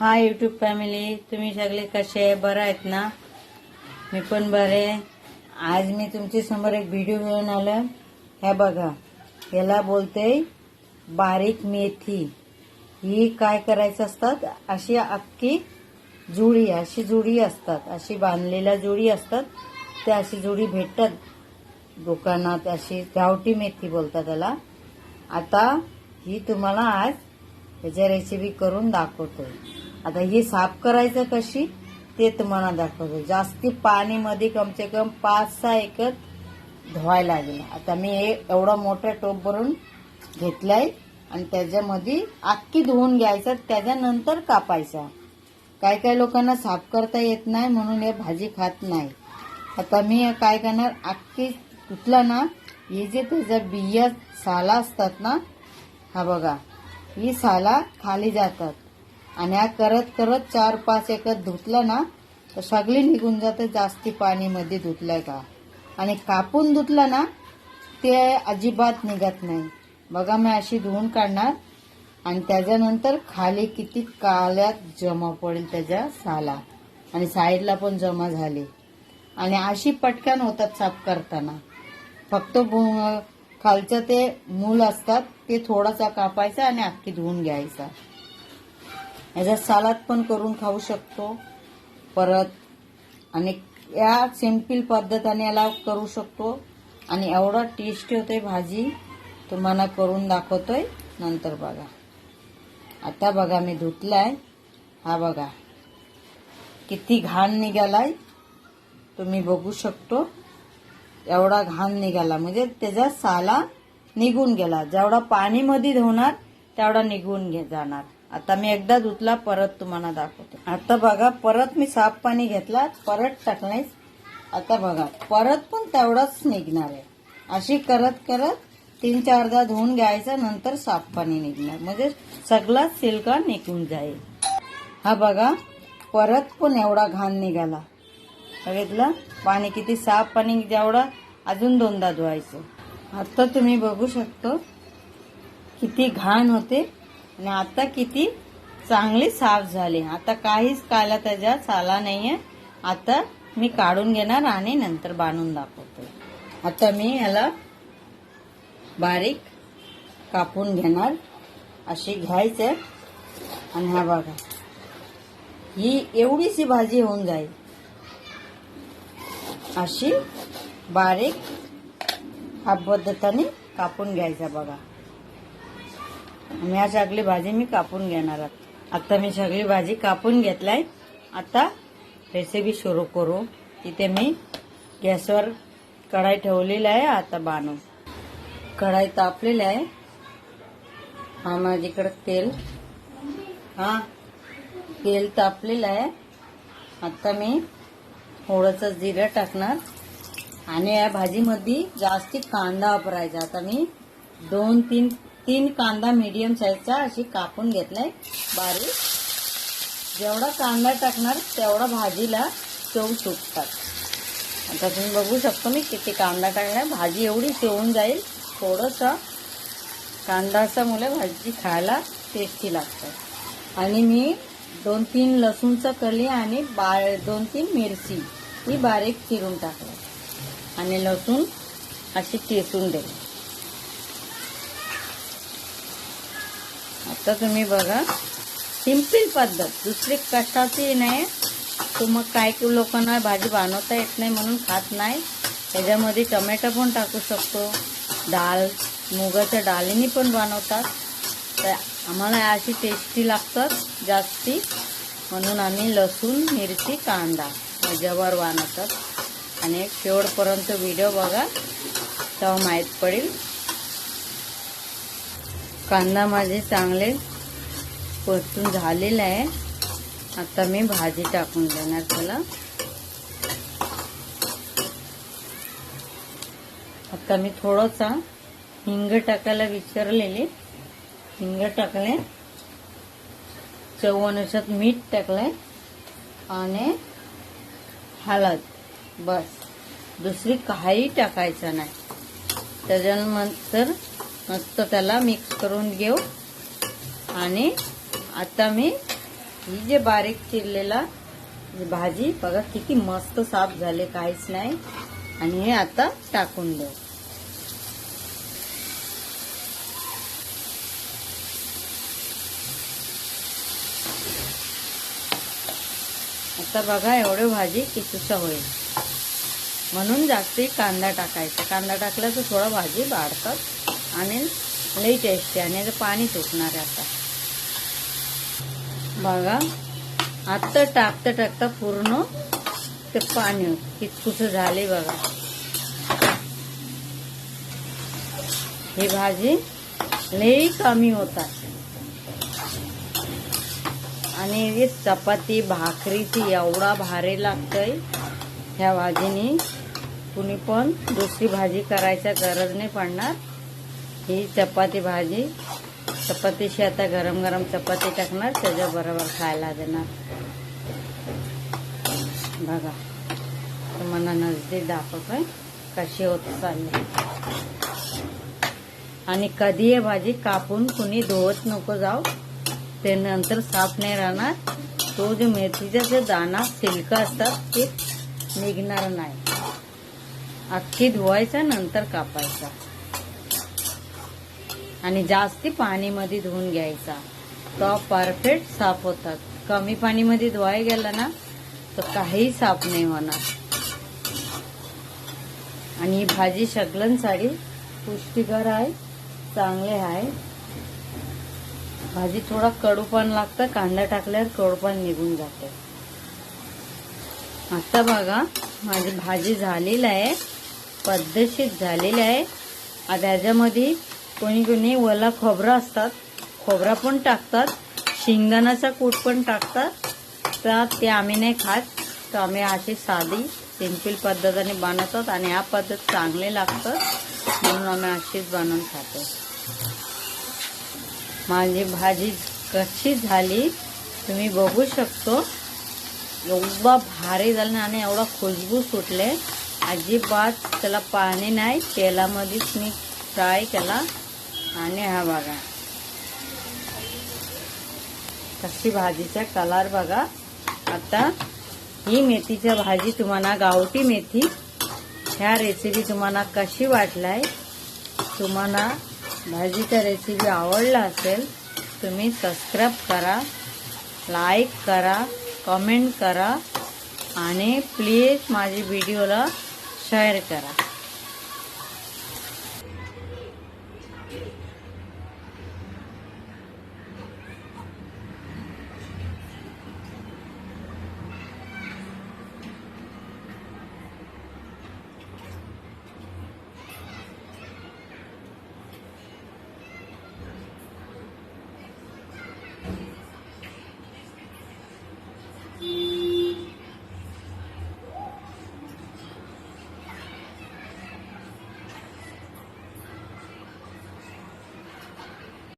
हा YouTube family तुम्ही सगळे कसे आहे? बरं आहेत ना? मी पण बरे आहे. आज मी तुमच्यासमोर एक व्हिडिओ घेऊन आलं. ह्या बघा याला बोलते बारीक मेथी. ही काय करायचं असतात? अशी अख्खी जुडी अशी जुडी असतात. अशी बांधलेल्या जुडी असतात. त्या अशी जुडी भेटतात. दुकानात अशी गावठी मेथी बोलतात त्याला. आता ही तुम्हाला आज त्याच्या रेसिपी करून दाखवतोय. आता ही साफ करायचं कशी? ते तुम्हाला दाखवतो. जास्ती पाणीमध्ये कमसे कम पाच सहा एकच धुवायला लागेल. आता मी हे एवढा मोठा टोप भरून घेतलाय आणि त्याच्यामध्ये अख्खी धुवून घ्यायचं त्याच्यानंतर कापायचा. काय काय लोकांना साफ करता येत नाही म्हणून हे भाजी खात नाही. आता मी काय करणार? अख्खी धुतला ना हे जे त्याच्या बिया साला असतात ना हा बघा ही साला खाली जातात. आणि हा करत करत चार पाच एकत धुतलं ना तर सगळी निघून जाते जास्ती पाणीमध्ये धुतलंय का. आणि कापून धुतलं ना ते अजिबात निघत नाही. बघा मी अशी धुवून काढणार. आणि त्याच्यानंतर खाली किती काल्यात जमा पडेल त्याच्या साला. आणि साईडला पण जमा झाली. आणि अशी पटकन होतात साफ करताना. फक्त खालचं ते मूल असतात ते थोडासा कापायचा आणि अख्खी धुवून घ्यायचा. याचा सालाद पण करून खाऊ शकतो. परत आणि या सिंपल पद्धतीने याला करू शकतो. आणि एवढा टेस्टी होतोय भाजी तुम्हाला करून दाखवतोय नंतर बघा. आता बघा मी धुतलाय. हा बघा. किती घाण निघालाय. तुम्ही बघू शकतो. एवढा घाण निघाला. म्हणजे त्याचा साला निघून गेला. जेवढा पाणीमध्ये धुणार धुवणार तेवढा निघून घे जाणार. आता मी एकदा धुतला परत तुम्हाला दाखवते. आता बघा परत मी साफ पाणी घेतला परत टाकलाय आता बघा परत पण तेवढाच निघणार आहे. अशी करत करत तीन चारदा धुवून घ्यायचं नंतर साफ पाणी निघणार. म्हणजे सगळा सिल्का निघून जाईल. हा बघा परत पण एवढा घाण निघाला. बघितलं? पाणी किती साफ पाणी जेवढं अजून दोनदा धुवायचं. आता तुम्ही बघू शकतो किती घाण होते. आणि आता किती चांगली साफ झाली. आता काहीच काला त्याच्या चाला नाहीये. आता मी काढून घेणार आणि नंतर बांधून दाखवतो. आता मी ह्याला बारीक कापून घेणार. अशी घ्यायचं. आणि हा बघा. ही एवढीशी भाजी होऊन जाईल. अशी बारीक हा पद्धतीने कापून घ्यायचा बघा. मी या सगळी भाजी मी कापून घेणार आहे. आता मी सगळी भाजी कापून घेतलाय. आता रेसिपी सुरू करू. तिथे मी गॅसवर कढाई ठेवलेली आहे आता बांधून कढाई तापलेली आहे. हा माझ्याकडे तेल. हा तेल तापलेलं आहे. आता मी थोडंसं जिरं टाकणार. आणि या भाजीमध्ये जास्ती कांदा वापरायचा. आता मी दोन तीन तीन कांदा मीडियम साईजचा अशी कापून घेतलाय. बारीक. जेवढा कांदा टाकणार तेवढा भाजीला चव सुटतात. आता तुम्ही बघू शकतो मी किती कांदा टाकणार. भाजी एवढी शिवून जाईल. थोडंसं कांदाचा मुलं भाजी खायला टेस्टी लागतं. आणि मी दोन तीन लसूणचं कली आणि बा दोन तीन मिरची ही बारीक चिरून टाकली आणि लसूण अशी टेसून दे आता तुम्ही बघा सिंपल पद्धत. दुसरी कशाची नाही. तो मग काय लोकांना भाजी बनवता येत नाही म्हणून खात नाही. त्याच्यामध्ये टमॅटो पण टाकू शकतो. डाळ मुगाच्या डाळीनी पण बनवतात. तर आम्हाला अशी टेस्टी लागतात जास्ती. म्हणून आम्ही लसूण मिरची कांदा याच्यावर बनवतात. आणि शेवटपर्यंत व्हिडिओ बघा. तेव्हा माहीत पडेल. कांदा माझे चांगले परतून झालेले आहे. आता मी भाजी टाकून देणार त्याला. आता मी थोडंसा हिंग टाकायला विचारलेले हिंग टाकले. चवनुसार मीठ टाकलंय आणि हळद. बस. दुसरी काही टाकायचं नाही. त्याच्यानंतर मस्त त्याला मिक्स करून घेऊ. आणि आता मी ही जे बारीक चिरलेला भाजी बघा किती मस्त साफ झाले काहीच नाही. आणि हे आता टाकून देऊ. आता बघा एवढे भाजी किसूसा होईल. म्हणून जास्ती कांदा टाकायचा. कांदा टाकला तर थोडा भाजी वाढतात. आणि लई टेस्टी आणि याचं पाणी सुटणार आहे आता. बघा आत्ता टाकता टाकता पूर्ण ते पाणी कितकुस झाले बघा. ही भाजी लई कमी होतात. आणि चपाती भाकरीची एवढा भारी लागतंय. ह्या भाजीनी कुणी पण दुसरी भाजी करायच्या गरज नाही पडणार. ही चपाती भाजी. चपातीशी आता गरम गरम चपाती टाकणार त्याच्याबरोबर खायला देणार. बघा तुम्हाला नजदीक दाखवतोय कशी होत चालली. आणि कधी हे भाजी कापून कुणी धुवत नको जाऊ ते नंतर साफ नाही राहणार. तो जो मेथीचा जे दाना सिल्क असतात ते निघणार नाही. अख्खी धुवायचा नंतर कापायचा. आणि जास्ती पाणीमध्ये धुवून घ्यायचा. तो परफेक्ट साफ होतात. कमी पाणीमध्ये धुवाय गेला ना तर काही साफ नाही होणार. आणि ही भाजी शकलंसाठी पुष्टीकर आहे चांगले आहे. भाजी थोडा कडू पण लागतं कांदा टाकल्यावर कडू पण निघून जाते. आता बघा माझी भाजी झालेली आहे पद्धतशीर झालेली आहे. आता ह्याच्यामध्ये कोणी कोणी वला खोबरा असतात. खोबरा पण टाकतात. शेंगदाण्याचा कूट पण टाकतात. तर ते आम्ही नाही खात. तर आम्ही अशी साधी सिंपल पद्धतीने बनवतात आणि हा पद्धत चांगले लागतं म्हणून आम्ही अशीच बनवून खातो. माझी भाजी कशी झाली तुम्ही बघू शकतो. एवढा भारी झाला ना आणि एवढा खुशबू सुटले. अजिबात त्याला पाणी नाही. तेलामध्येच मी फ्राय केला. आणि हा बघा. कशी भाजीचा कलर बघा. आता ही मेथीच्या भाजी तुम्हाला गावठी मेथी. ह्या रेसिपी तुम्हाला कशी वाटलाय? तुम्हाला भाजीचा रेसिपी आवडला असेल तुम्ही सबस्क्राईब करा लाईक करा कमेंट करा आणि प्लीज माझी व्हिडिओला शेअर करा.